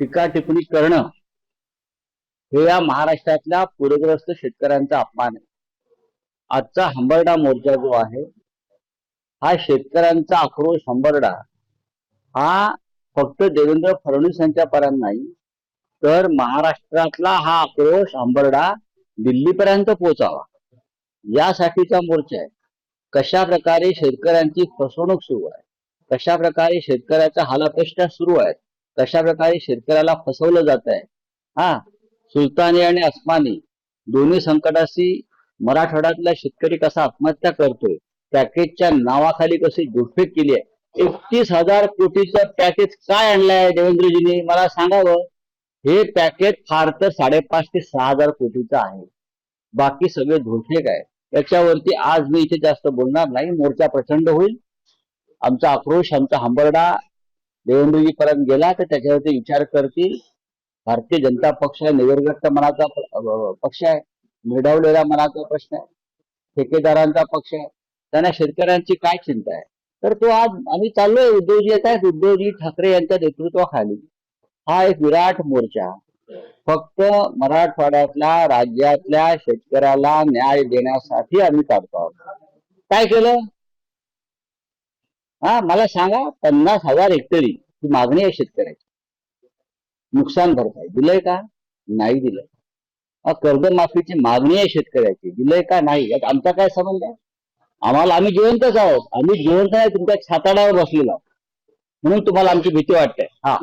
टीका टिप्पणी करणं हे या महाराष्ट्रातल्या पूरग्रस्त शेतकऱ्यांचा अपमान आहे. आजचा हंबरडा मोर्चा जो आहे हा शेतकऱ्यांचा आक्रोश हंबरडा हा फक्त देवेंद्र फडणवीस यांच्यापर्यंत नाही तर महाराष्ट्रातला हा आक्रोश हंबरडा दिल्लीपर्यंत पोहोचावा. यासाठीचा मोर्चा आहे. कशा प्रकारे शेतकऱ्यांची फसवणूक सुरू आहे? कशा प्रकारे शेतकऱ्याचा हालअपेष्टा सुरू आहेत? कशा प्रकारे शेतकऱ्याला फसवलं जात आहे हा सुलतानी आणि अस्मानी दोन्ही संकटाशी मराठवाड्यातला शेतकरी कसा आत्महत्या करतोय? पॅकेजच्या नावाखाली कशी गुडफेक केली आहे? एकतीस हजार कोटीचं पॅकेज काय आणलंय देवेंद्रजींनी? मला सांगावं. हे पॅकेज फार तर साडेपाच ते सहा हजार कोटीचं आहे. बाकी सगळे धोफेक आहे त्याच्यावरती आज मी इथे जास्त बोलणार नाही. मोर्चा प्रचंड होईल. आमचा आक्रोश आमचा हंबरडा देवेंद्रजी पर्यंत गेला तर त्याच्यावरती विचार करतील. भारतीय जनता पक्ष हा मनाचा पक्ष आहे मिळवलेला मनाचा प्रश्न आहे ठेकेदारांचा पक्ष आहे त्यांना शेतकऱ्यांची काय चिंता आहे? तर तो आज आम्ही चाललोय उद्धवजी येत आहेत उद्धवजी ठाकरे यांच्या नेतृत्वाखाली. हा एक विराट मोर्चा. फक्त मराठवाड्यातल्या राज्यातल्या शेतकऱ्याला न्याय देण्यासाठी आम्ही काढतो आहोत. काय केलं? हा मला सांगा पन्नास हजार हेक्टरी. ही मागणी आहे शेतकऱ्याची. नुकसान भरपाई. दिलंय का? नाही दिलंय. अ, कर्जमाफीची मागणी आहे शेतकऱ्याची. दिलंय का? नाही. यात आमचा काय संबंध आहे? आम्हाला आम्ही जिवंतच आहोत. आम्ही जिवंत नाही तुमच्या छाताडावर बसलेलो आहोत. म्हणून तुम्हाला आमची भीती वाटते. हा.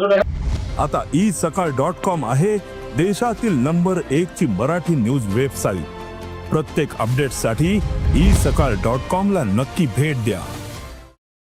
आता ई सकाळ डॉट कॉम आहे देशातील नंबर एक ची मराठी न्यूज वेबसाईट. प्रत्येक अपडेटसाठी ई सकाळ डॉट कॉम ला नक्की भेट द्या.